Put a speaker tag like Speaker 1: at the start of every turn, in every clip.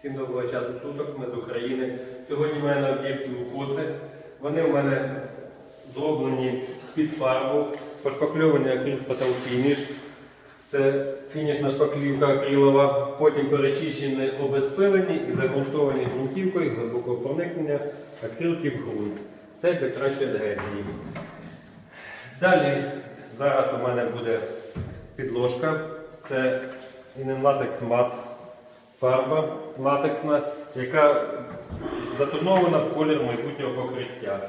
Speaker 1: Всім доброго часу суток, ми з України. Сьогодні в мене на об'єкті укоси. Вони в мене зроблені під фарбу, пошпакльовані акрил фініш. Це фінішна шпаклівка акрилова, потім перечищені, обезпилені і загрунтовані ґрунтівкою глибокого проникнення акрилки в ґрунт. Це для кращої адгезії. Далі зараз у мене буде підложка. Це іненлатекс мат фарба латексна, яка затонована в колір майбутнього покриття.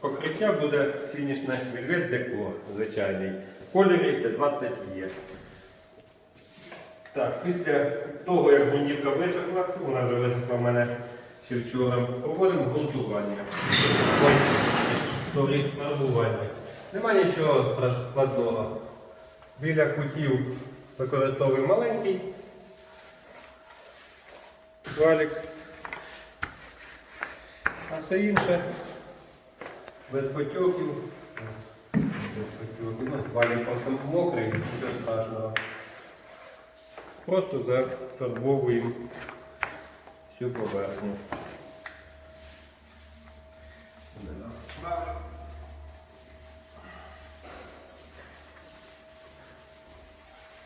Speaker 1: Покриття буде фінішне вельвет декор звичайний. В кольорі D20 є. Так, після того, як гундівка висохла, вона вже висохла в мене ще вчора, проводимо Сорі, фарбування. Нема нічого складного. Біля кутів використовуємо маленький валік. А все інше без потьоків. Ну, валік просто мокрий, нічого страшного. Просто зафарбовуємо всю поверхню.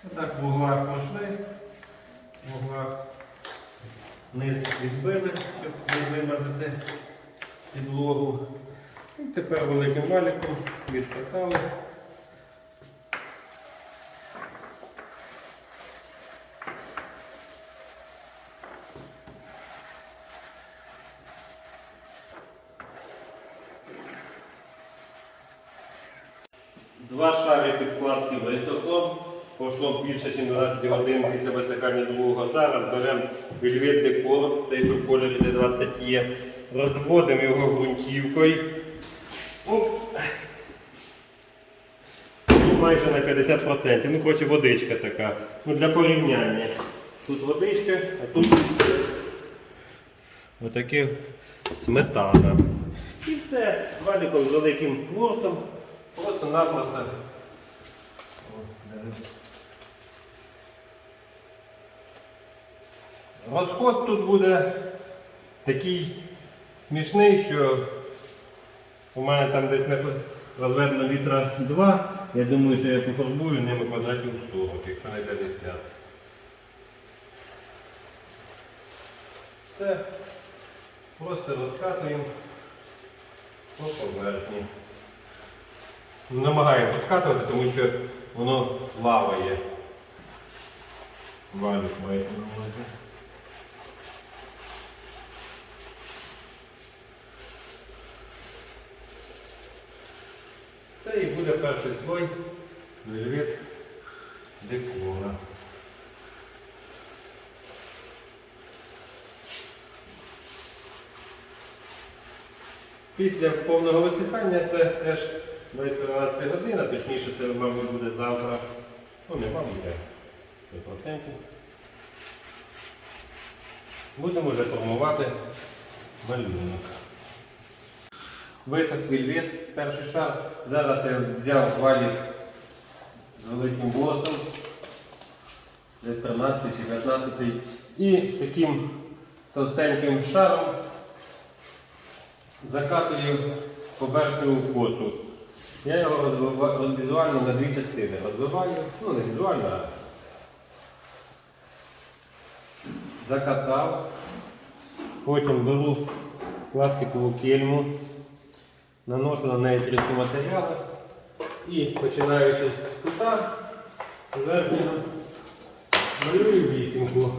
Speaker 1: Отак в углах пошли, в углах низ відбили, щоб не вимазати підлогу. І тепер великим валіком відкатали. Два шари підкладки висохло. Пройшло більше, ніж 12 годин після висихання другого. Зараз беремо вельвет декор, цей що в кольорі D20 є. Розводимо його ґрунтівкою. Оп. Ну, Майже на 50%. Ну, хоче водичка така. Ну, для порівняння. Тут водичка, а тут отаке сметана. І все, валіком з великим ворсом. Просто-напросто. Розход тут буде такий смішний, що у мене там десь на розведено літра 2. Я думаю, що я пофарбую ними квадратів 40, якщо не 50. Все. Просто розкатуємо по поверхні. Намагаємо розкатувати, тому що воно плаває. Валік мається на увазі. Це і буде перший слой вельвет декора. Після повного висихання це теж близько 12 годин, а точніше це, мабуть, буде завтра. Ну, не мабуть, а 100%. Будемо вже формувати малюнок. Висох вельвет, перший шар. Зараз я взяв валік з великим волосом, десь 13 чи 15 і таким товстеньким шаром закатую поверхню косу. Я його розбива- візуально на дві частини розбиваю, ну не візуально, а закатав. Потім беру пластикову кельму, наношу на неї трішки матеріалу і починаючи з кута, верхнього малюю вісімку.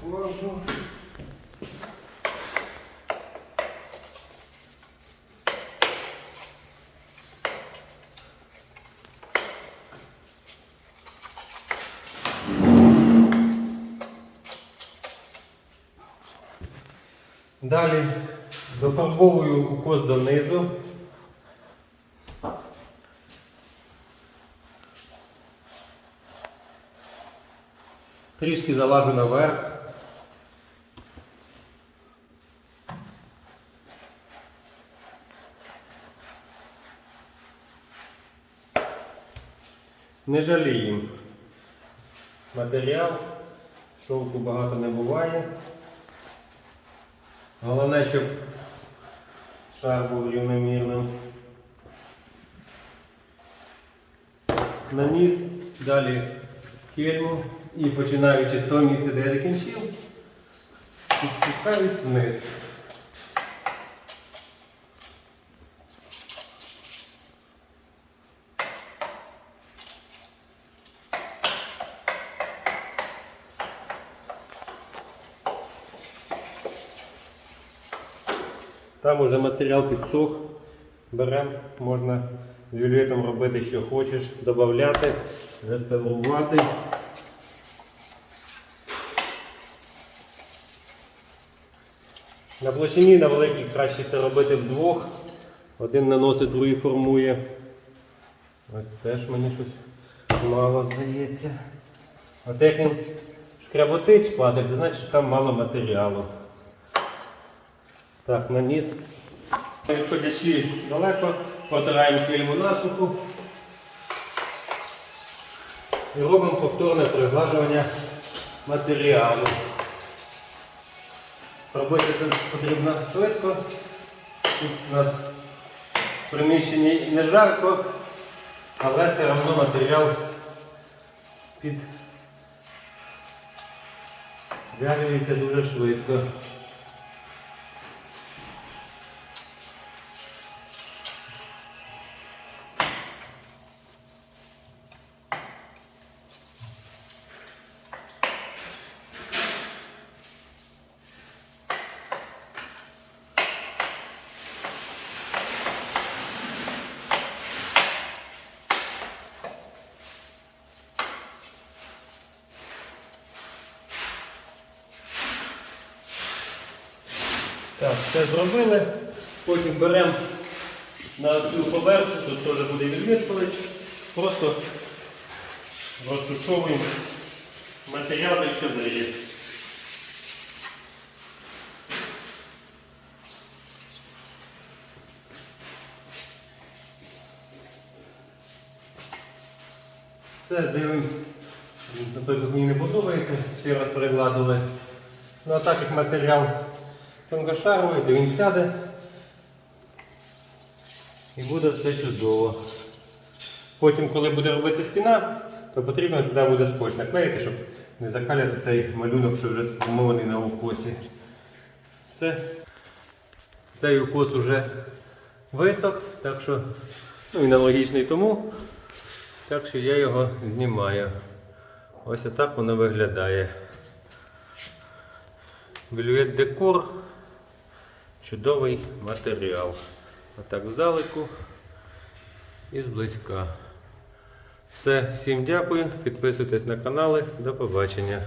Speaker 1: Сложу. Далі дофарбовую укос донизу. Трішки залажу наверх. Не жаліємо. матеріал. Шовку багато не буває. Головне, щоб шар був рівномірним. Наніс, далі кельму і починаючи з того місця, де я закінчив, підпускаюсь вниз. Там уже матеріал підсох. Беремо, можна з вільветом робити, що хочеш, додати, реставрувати. На площині на великій краще це робити вдвох. Один наносить, другий формує. Ось теж мені щось мало здається. От як він шкряботить шпатель, то значить там мало матеріалу. Так, наніс. Відходячи далеко, протираємо фільму насуху і робимо повторне приглажування матеріалу. Робити це потрібно швидко. Тут у нас в приміщенні не жарко, але все одно матеріал під Вялюється дуже швидко. Так, все зробили. Потім беремо на цю поверхню, тут теж буде відвідувач. Просто розтушовуємо матеріал, що дає. Все, дивимось. Наприклад, мені не подобається, ще раз перегладили. Ну а так як матеріал тонкошаровий, то він сяде і буде все чудово. Потім, коли буде робитися стіна, то потрібно туди буде скотч наклеїти, щоб не закаляти цей малюнок, що вже сформований на укосі. Все. Цей укос вже висох, так що ну, він аналогічний тому. Так що я його знімаю. Ось отак воно виглядає. Вельвет декор. Чудовий матеріал. Отак здалеку і зблизька. Все, всім дякую. Підписуйтесь на канали. До побачення.